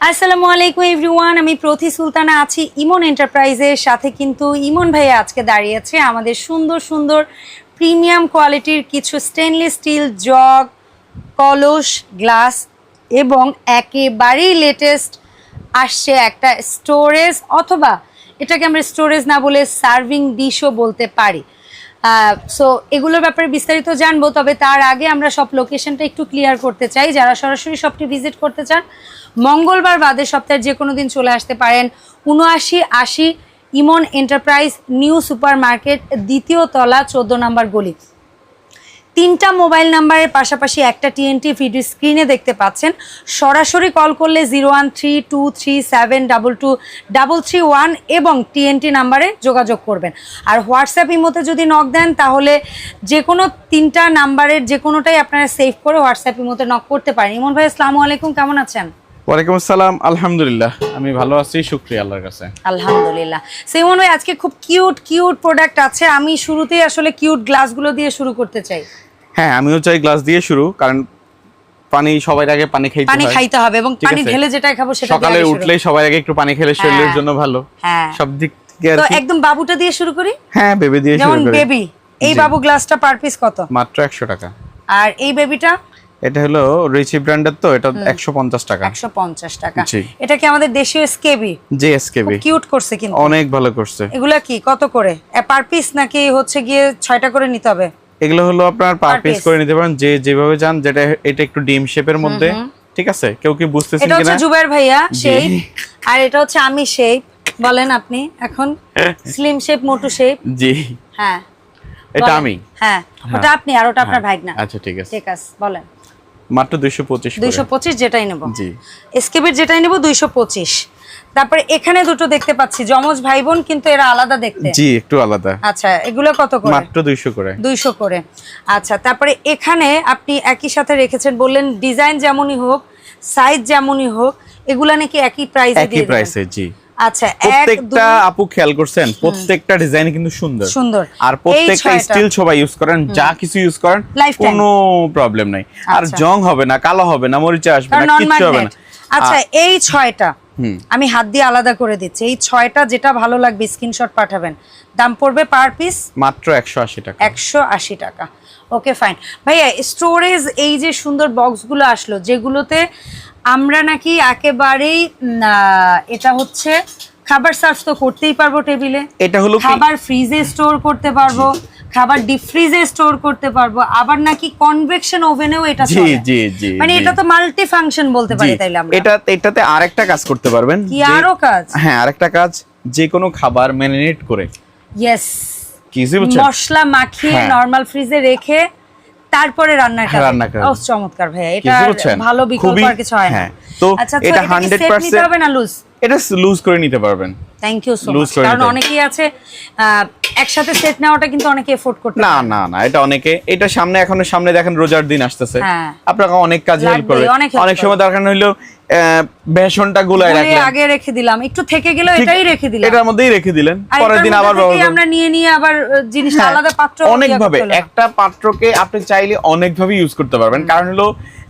আসসালামু আলাইকুম এভরিওয়ান, আমি প্রতি সুলতানা আছি ইমন এন্টারপ্রাইজের সাথে কিন্তু ইমন ভাইয়া আজকে দাঁড়িয়েছে আমাদের সুন্দর সুন্দর প্রিমিয়াম কোয়ালিটির কিছু স্টেনলেস স্টিল জগ কলস গ্লাস এবং একেবারেই লেটেস্ট আসছে একটা স্টোরেজ অথবা এটাকে আমরা স্টোরেজ না বলে সার্ভিং ডিশও বলতে পারি। সো এগুলোর ব্যাপারে বিস্তারিত জানব, তবে তার আগে আমরা সব লোকেশনটা একটু ক্লিয়ার করতে চাই। যারা সরাসরি শপটি ভিজিট করতে চান, মঙ্গলবার বাদে সপ্তাহের যে কোনো দিন চলে আসতে পারেন উনআশি আশি Emon enterprise new super market দ্বিতীয় তলা, চোদ্দ নম্বর গলি। তিনটা মোবাইল নাম্বারের পাশাপাশি একটা টিএনটি ভিডিও স্ক্রিনে দেখতে পাচ্ছেন। সরাসরি কল করলে zero one three two three seven double two double three one এবং টিএনটি নাম্বারে যোগাযোগ করবেন। আর হোয়াটসঅ্যাপ ইমোতে যদি নক দেন তাহলে যে কোনো তিনটা নাম্বারের যে কোনোটাই আপনারা সেভ করে হোয়াটসঅ্যাপ ইমোতে নক করতে পারেন। ইমন ভাই আসসালামু আলাইকুম কেমন আছেন? ওয়ালাইকুম আসসালাম আলহামদুলিল্লাহ। আমি ভালো আছি শুক্রিয়া আল্লাহর কাছে। আলহামদুলিল্লাহ। সেমন ভাই আজকে খুব কিউট কিউট প্রোডাক্ট আছে। আমি শুরুতেই আসলে কিউট গ্লাসগুলো দিয়ে শুরু করতে চাই। হ্যাঁ আমিও চাই গ্লাস দিয়ে শুরু কারণ পানি সবার আগে পানি খাইতে পানি খাইতে হবে এবং পানি ঢেলে যেটা খাব সেটা সকালে। উঠলেই সবার আগে একটু পানি খেলে শরীরের হ্যাঁ। জন্য ভালো। হ্যাঁ। সব দিক থেকে তো একদম বাবুটা দিয়ে শুরু করি? হ্যাঁ বেবি দিয়ে শুরু করি। যেমন বেবি এই বাবু গ্লাসটা পার পিস কত? মাত্র একশো টাকা। আর এই বেবিটা এটা হলো রিচি ব্র্যান্ডের তো এটা একশো পঞ্চাশ টাকা। একশো পঞ্চাশ টাকা। জি। এটা কি আমাদের দেশীয় স্কেবি জে এস কেবি কিউট করছে কিন্তু। অনেক ভালো করছে। এগুলা কি? কত করে? পার পিস নাকি হচ্ছে গিয়ে ছয়টা করে নিতে হবে? এগুলো হলো আপনার পার পিস। করে নিতে পারেন। যে যেভাবে চান যেটা এটা একটু ডিম শেপের মধ্যে ঠিক আছে? কেউ কি বুঝতেছেন এটা হচ্ছে কিনা? জুবাইর ভাইয়া। শেপ আর এটা হচ্ছে আমি শেপ বলেন আপনি। এখন স্লিম শেপ মোটু শেপ জি। হ্যাঁ। এটা আমি? হ্যাঁ। ওটা আপনি আর ওটা আপনার ভাইগনা। আচ্ছা ঠিক আছে। ঠিক আছে বলেন। মাত্র দুইশো পঁচিশ দুইশো পঁচিশ যেটাই নেব। জি। এসকেবির যেটাই নেব দুইশো পঁচিশ। তারপরে এখানে দুটো দেখতে পাচ্ছি। যমজ ভাই বোন কিন্তু এরা আলাদা দেখতে। জি একটু আলাদা। আচ্ছা এগুলো কত করে? মাত্র দুইশো করে। দুইশো করে। আচ্ছা তারপরে এখানে আপনি একই সাথে রেখেছেন বললেন ডিজাইন যেমনই হোক সাইজ যেমনই হোক এগুলা নাকি একই প্রাইসে একই দিয়ে দিবেন। প্রাইসে জি। আচ্ছা প্রত্যেকটা আপু খেয়াল করছেন প্রত্যেকটা ডিজাইন কিন্তু সুন্দর। সুন্দর। আর প্রত্যেকটা স্টিল সবাই ইউজ করেন যা কিছু ইউজ করেন। কোনো প্রবলেম নাই। আর আচ্ছা। জং হবে না কালো হবে না মরিচা আসবে না কিচ্ছু হবে না। আচ্ছা এই ছয়টা। আমি হাত দিয়ে আলাদা করে দিচ্ছি। এই ছয়টা যেটা ভালো লাগবে স্ক্রিনশট পাঠাবেন। দাম পড়বে পার পিস মাত্র একশো আশি টাকা। একশো আশি টাকা। ওকে ফাইন ভাইয়া স্টোরেজ এই যে সুন্দর বক্সগুলো আসলো যেগুলোতে আমরা নাকি একেবারেই এটা হচ্ছে খাবার সার্ভ তো করতেই পারব টেবিলে এটা হলো খাবার ফ্রিজে স্টোর করতে পারব। খাবার ডিপ ফ্রিজে স্টোর করতে পারব। আবার নাকি কনভেকশন ওভেনেও এটা চলে। জি জি মানে এটা তো মাল্টি ফাংশন বলতে পারি তাইলে আমরা। এটা এটাতে আরেকটা কাজ করতে পারবেন। কি আরও কাজ? হ্যাঁ আরেকটা কাজ যে কোনো খাবার ম্যারিনেট করে। ইয়েস কিছু বুঝছেন মশলা মাখিয়ে হ্যাঁ। নরমাল ফ্রিজে রেখে তারপরে রান্নার কাজ। রান্না করা। চমৎকার ভাইয়া। এটা ভালো বিকল্প আর কিছু হয় না। হ্যাঁ, তো আচ্ছা এটা এটা 100% 100% নিতে হবে না লুজ এটা লুজ করে নিতে পারবেন। থ্যাংক ইউ সো মাচ কারণ অনেকেই আছে একসাথে সেট নেওয়াটা কিন্তু অনেকে এফোর্ড করতে না না না এটা অনেকে এটা সামনে এখন সামনে দেখেন রোজার দিন আসতেছে। হ্যাঁ। আপনাকে অনেক কাজে হেল্প করবে অনেক সময় দরকার হইল আহ, বেসনটা গুলায় গুলে রাখলেন। আগে রেখে দিলাম একটু থেকে গেলে এটাই রেখে দিলাম। এটার মধ্যেই রেখে দিলেন। পরের দিন আবার ব্যবহার আমরা নিয়ে নিয়ে আবার জিনিসটা হ্যাঁ, আলাদা পাত্র অনেক ভাবে হলো। একটা পাত্রকে আপনি চাইলে অনেক ভাবে ইউজ করতে পারবেন। কারণ হলো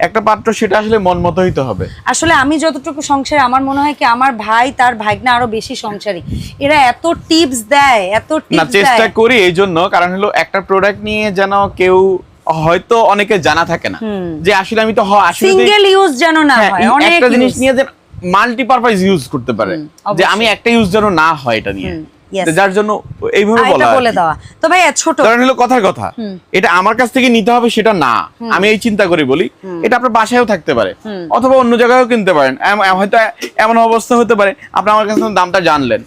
একটা পাত্র সেটা আসলে মন মতো হইতে হবে। আসলে আমি যতটুকু সংসারে আমার মনে হয় কি আমার ভাই তার ভাইগনা আরও বেশি সংসারী। এরা এত টিপস দেয় এত না চেষ্টা করি এই জন্য কারণ হলো একটা প্রোডাক্ট নিয়ে যেন কেউ হয়তো অনেকে জানা থাকে না। যে আসলে আমি তো আসলে সিঙ্গেল ইউজ যেন না হ্যাঁ, হয় অনেক একটা জিনিস নিয়ে যে মাল্টিপারপাস ইউজ করতে পারে। যে আমি একটা ইউজ যেন না হয় এটা নিয়ে। যার জন্য এইভাবে বলা বলে দেওয়া। তো ভাই ছোট। কারণ হলো কথার কথা। এটা আমার কাছ থেকে নিতে হবে সেটা না। আমি এই চিন্তা করি বলি এটা আপনার বাসায়ও থাকতে পারে। অথবা অন্য জায়গায়ও কিনতে পারেন। হয়তো এমন অবস্থা হতে পারে আপনি আমার কাছ থেকে দামটা জানলেন।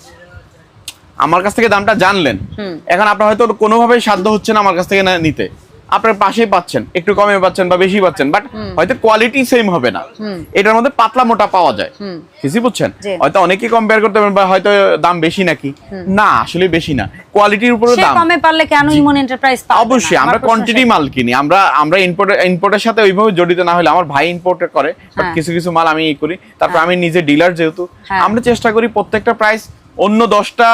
আমার কাছ থেকে দামটা জানলেন। এখন আপনার হয়তো কোনোভাবে সাধ্য হচ্ছে না আমার কাছ থেকে না- নিতে। আপনার পাশেই পাচ্ছেন একটু কমে পাচ্ছেন বা বেশি পাচ্ছেন বাট হয়তো কোয়ালিটি সেম হবে না। এটার মধ্যে পাতলা মোটা পাওয়া যায়। কিছু বুঝছেন? হয়তো অনেকেই কম্পেয়ার করতে পারেন বা হয়তো দাম বেশি নাকি। না আসলে বেশি না। কোয়ালিটির উপরে দাম। কমে পারলে কেন ইমন এন্টারপ্রাইজ অবশ্যই আমরা কোয়ান্টিটি মাল কিনি। আমরা আমরা ইম্পোর্ট ইম্পোর্টের সাথে ওইভাবে জড়িত না হলে আমার ভাই ইম্পোর্ট করে বাট হ্যাঁ। কিছু কিছু মাল আমি করি। তারপর আমি নিজে ডিলার যেহেতু হ্যাঁ। আমরা চেষ্টা করি প্রত্যেকটা প্রাইস অন্য দশটা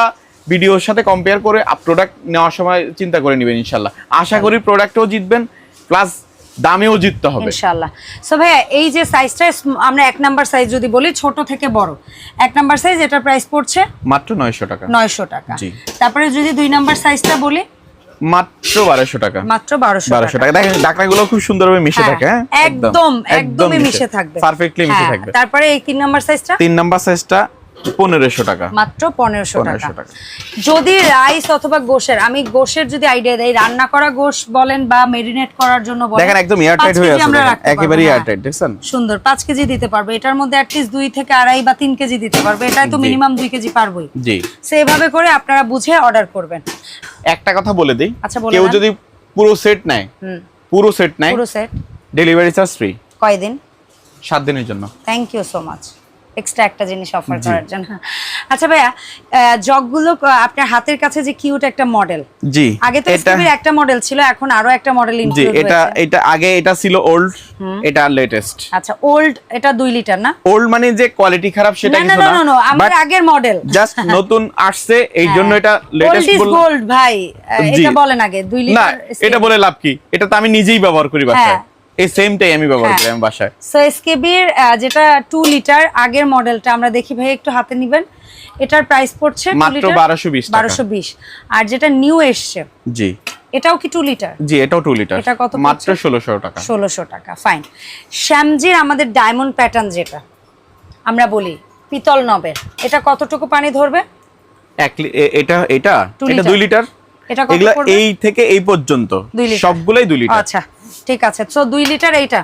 ভিডিওর সাথে কম্পেয়ার করে আপ প্রোডাক্ট নেওয়ার সময় চিন্তা করে নেবেন ইনশাল্লাহ। আশা করি প্রোডাক্টও জিতবেন প্লাস দামেও জিততে হবে। ইনশাআল্লাহ সো ভাইয়া এই যে সাইজটা আমরা এক নাম্বার সাইজ যদি বলি ছোট থেকে বড়। এক নাম্বার সাইজ এটার প্রাইস পড়ছে মাত্র নয়শো টাকা। নয়শো টাকা। জি। তারপরে যদি দুই নাম্বার সাইজটা বলি? মাত্র টাকা। মাত্র বারোশো বারোশো টাকা। দেখেন ডাকনাগুলো খুব সুন্দরভাবে মিশে হ্যাঁ, থাকে হ্যাঁ? একদম একদমই মিশে থাকবে। পারফেক্টলি মিশে হ্যাঁ, থাকবে। তারপরে এই তিন নাম্বার সাইজটা তিন নাম্বার সাইজটা পনেরোশো টাকা। মাত্র পনেরোশো টাকা। 1500 টাকা। যদি রাইস অথবা গোশের আমি গোশের যদি আইডিয়া দেই রান্না করা গোশ বলেন বা মেরিনেট করার জন্য দেখেন একদম এয়ার পাঁচ টাইট হয়ে আছে পারব, একেবারেই হ্যাঁ। দেখছেন? সুন্দর পাঁচ কেজি দিতে পারবে। এটার মধ্যে অ্যাটলিস্ট দুই থেকে আড়াই বা তিন কেজি দিতে পারবে। এটাই তো মিনিমাম দুই কেজি পারবোই। জি। সেভাবে করে আপনারা বুঝে অর্ডার করবেন। একটা কথা বলে দিই আচ্ছা, কেউ যদি পুরো সেট নেয় পুরো সেট নেয় পুরো সেট ডেলিভারি চার্জ ফ্রি কয়দিন? সাত দিনের জন্য। Thank you so much extra একটা জিনিস অফার করার জন্য। আচ্ছা ভাইয়া জগগুলো আপনার হাতের কাছে যে কিউট একটা মডেল জি আগে তো এটা এসটিভির একটা মডেল ছিল এখন আরও একটা মডেল ইনক্লুড এটা হয়েছে। এটা এটা আগে এটা ছিল ওল্ড এটা লেটেস্ট আচ্ছা ওল্ড এটা দুই লিটার না? ওল্ড মানে যে কোয়ালিটি খারাপ সেটা কিছু না না না আমার আগের মডেল জাস্ট নতুন আসছে এই জন্য এটা লেটেস্ট বল গোল্ড ভাই। এটা বলেন আগে দুই না লিটার এটা বলে লাভ কি? এটা তো আমি নিজেই ব্যবহার করি বাসায়। হ্যাঁ। এই সেমটাই আমি ব্যবহার হ্যাঁ। করি আমি বাসায়। সো এসকেবির যেটা টু লিটার আগের মডেলটা আমরা দেখি ভাই একটু হাতে নিবেন। এটার প্রাইস পড়ছে মাত্র 1220 টাকা। আর যেটা নিউ এসছে জি। এটাও কি টু লিটার জি এটাও টু লিটার এটা কত মাত্র পড়ছে? ষোলোশো টাকা। ষোলোশো টাকা ফাইন শ্যামজির আমাদের ডায়মন্ড প্যাটার্ন যেটা আমরা বলি পিতল নবের। এটা কতটুকু পানি ধরবে? এক এটা এটা? এটা liter। দুই লিটার এটা এগুলা? এই থেকে এই পর্যন্ত। সবগুলাই দুই লিটার। আচ্ছা ঠিক আছে। তো দুই লিটার এইটা।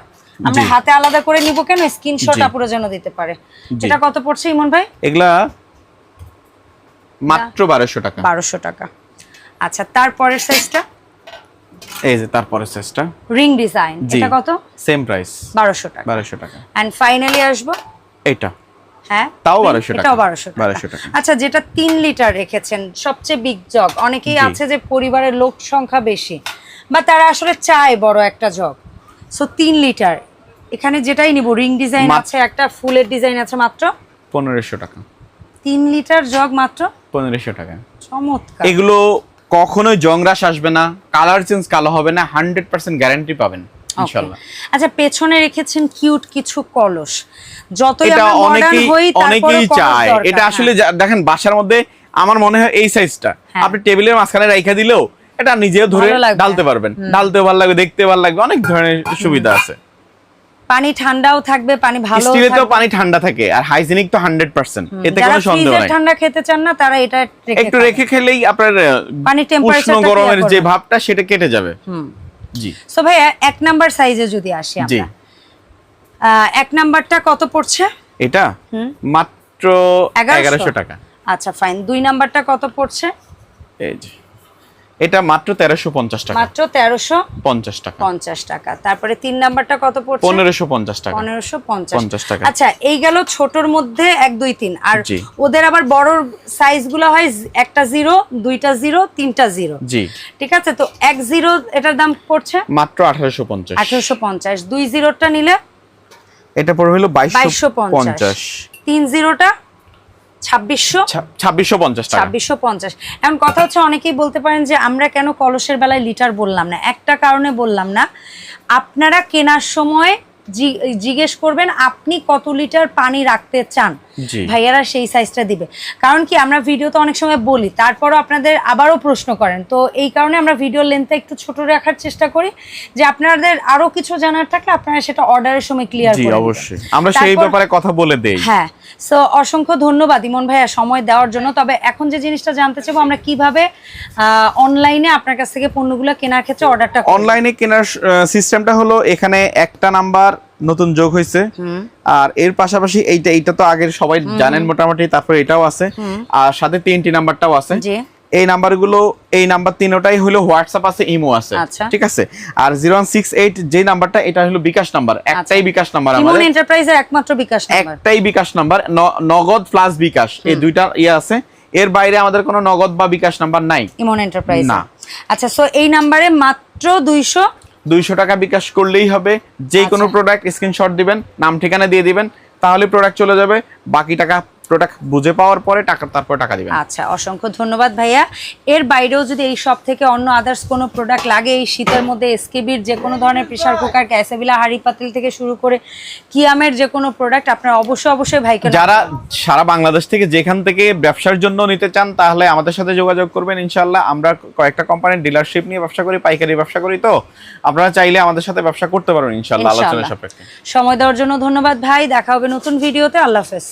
আমরা হাতে আলাদা করে নিব কেন? স্ক্রিনশট জি। আপুরে যেন দিতে পারে। এটা কত পড়ছে ইমন ভাই? এগুলা মাত্র বারোশো টাকা। বারোশো টাকা। আচ্ছা তারপরের সাইজটা এই যে তারপরে সাইজটা রিং ডিজাইন এটা কত? সেম প্রাইস বারোশো টাকা। বারোশো টাকা। অ্যান্ড ফাইনালি আসব? এটা হ্যাঁ? তাও 1200 টাকা। বারোশো 1200 টাকা। আচ্ছা যেটা তিন লিটার রেখেছেন সবচেয়ে বিগ জগ অনেকেই আছে যে পরিবারের লোক সংখ্যা বেশি বা তারা আসলে চায় বড় একটা জগ সো তিন লিটার। এখানে যেটাই নিব রিং ডিজাইন আছে একটা ফুলের ডিজাইন আছে মাত্র? পনেরোশো টাকা। তিন লিটার জগ মাত্র? পনেরোশো টাকা। চমৎকার। এগুলো কখনোই জংরাস আসবে না কালার চেঞ্জ কালো হবে না হান্ড্রেড পার্সেন্ট গ্যারান্টি পাবেন। আচ্ছা পেছনে রেখেছেন কিউট কিছু কলস। যতই আমরা মডার্ন অনেকেই হই অনেকেই চায়। এটা আসলে দেখেন বাসার মধ্যে আমার মনে হয় এই সাইজটা হ্যাঁ। আপনি টেবিলের মাঝখানে রাইখা দিলেও এটা নিজেও ধরে ডালতে পারবেন। ডালতে ভালো লাগবে দেখতে ভালো লাগবে অনেক ধরনের সুবিধা আছে। পানি ঠান্ডাও থাকবে পানি ভালো স্টিলেতেও পানি ঠান্ডা থাকে আর হাইজিনিক তো হান্ড্রেড পার্সেন্ট এতে কোনো সন্দেহ নাই। ঠান্ডা খেতে চান না তারা এটা একটু রেখে খেলেই আপনার আহ, পানির গরমের যে ভাবটা সেটা কেটে যাবে। জি। সো ভাইয়া এক নাম্বার সাইজে যদি আসি আমরা। এক নাম্বারটা কত পড়ছে? এটা মাত্র এগারোশো। এগারোশো টাকা। আচ্ছা ফাইন দুই নাম্বারটা কত পড়ছে? এই যে। এটা মাত্র তেরোশো পঞ্চাশ টাকা। মাত্র তেরোশো পঞ্চাশ টাকা। পঞ্চাশ টাকা। তারপরে তিন নাম্বারটা কত পড়ছে? পনেরোশো পঞ্চাশ টাকা। পনেরোশো পঞ্চাশ। টাকা। আচ্ছা এই গেল ছোটর মধ্যে এক দুই তিন। আর ওদের আবার বড় সাইজগুলো হয় একটা জিরো দুইটা জিরো তিনটা জিরো। জি। ঠিক আছে তো এক জিরো এটার দাম পড়ছে? মাত্র আঠারোশো পঞ্চাশ। আঠারোশো পঞ্চাশ। দুই জিরোটা নিলে? এটা পড়ে হলো বাইশশো পঞ্চাশ। তিন জিরোটা? ছাব্বিশশো ছাব্বিশশো পঞ্চাশ ছাব্বিশশো পঞ্চাশ। এখন কথা হচ্ছে অনেকেই বলতে পারেন যে আমরা কেন কলসের বেলায় লিটার বললাম না। একটা কারণে বললাম না। আপনারা কেনার সময় জিজ্ঞেস করবেন আপনি কত লিটার পানি রাখতে চান। ভাইয়ারা সেই সাইজটা দিবে। কারণ কি আমরা ভিডিওতে অনেক সময় বলি তারপরও আপনাদের আবারও প্রশ্ন করেন। তো এই কারণে আমরা ভিডিও লেন্থটা একটু ছোট রাখার চেষ্টা করি যে আপনাদের আরও কিছু জানার থাকলে আপনারা সেটা অর্ডারের সময় ক্লিয়ার করে অবশ্যই। আমরা সেই ব্যাপারে কথা বলে দেই। হ্যাঁ সো অসংখ্য ধন্যবাদ ইমন ভাইয়া সময় দেওয়ার জন্য। তবে এখন যে জিনিসটা জানতে চাইব আমরা কীভাবে অনলাইনে আপনার কাছ থেকে পণ্যগুলো কেনার ক্ষেত্রে অর্ডারটা অনলাইনে কেনার সিস্টেমটা হলো এখানে একটা নাম্বার নতুন যোগ হয়েছে আর এর পাশাপাশি এইটা এইটা তো আগের সবাই জানেন মোটামুটি তারপর এটাও আছে। আর সাথে তিনটি নাম্বারটাও আছে। এই নাম্বারগুলো এই নাম্বার তিনটাই হলো হোয়াটসঅ্যাপ আছে ইমো আছে। আচ্ছা। ঠিক আছে? আর জিরো ওয়ান সিক্স এইট যে নাম্বারটা এটা হলো বিকাশ নাম্বার। একটাই বিকাশ নাম্বার আমাদের। এন্টারপ্রাইজের একমাত্র বিকাশ নাম্বার। একটাই বিকাশ নাম্বার নগদ প্লাস বিকাশ। এই দুইটা ইয়ে আছে। এর বাইরে আমাদের কোনো নগদ বা বিকাশ নাম্বার নাই। ইমন এন্টারপ্রাইজ। না। আচ্ছা সো এই নাম্বারে মাত্র দুইশো দুইশো টাকা বিকাশ করলেই হবে যে কোনো আচ্ছা। প্রোডাক্ট স্ক্রিনশট দিবেন নাম ঠিকানা দিয়ে দিবেন তাহলে প্রোডাক্ট চলে যাবে বাকি টাকা প্রোডাক্ট বুঝে পাওয়ার পরে টাকা তারপরে টাকা দিবেন। আচ্ছা অসংখ্য ধন্যবাদ ভাইয়া। এর বাইরেও যদি এই সব থেকে অন্য আদার্স কোনো প্রোডাক্ট লাগে এই শীতের মধ্যে এসকেবির যে কোনো ধরনের প্রেশার কুকার ক্যাসেবিলা হাড়ি পাতিল থেকে শুরু করে কিয়ামের যে কোনো প্রোডাক্ট আপনারা অবশ্যই অবশ্যই ভাইকে যারা সারা বাংলাদেশ থেকে যেখান থেকে ব্যবসার জন্য নিতে চান তাহলে আমাদের সাথে যোগাযোগ করবেন ইনশাল্লাহ আমরা কয়েকটা কোম্পানির ডিলারশিপ নিয়ে ব্যবসা করি পাইকারি ব্যবসা করি তো। আপনারা চাইলে আমাদের সাথে ব্যবসা করতে পারবেন ইনশাল্লাহ আলোচনা সাপেক্ষে। সময় দেওয়ার জন্য ধন্যবাদ ভাই। দেখা হবে নতুন ভিডিওতে আল্লাহ হাফেজ।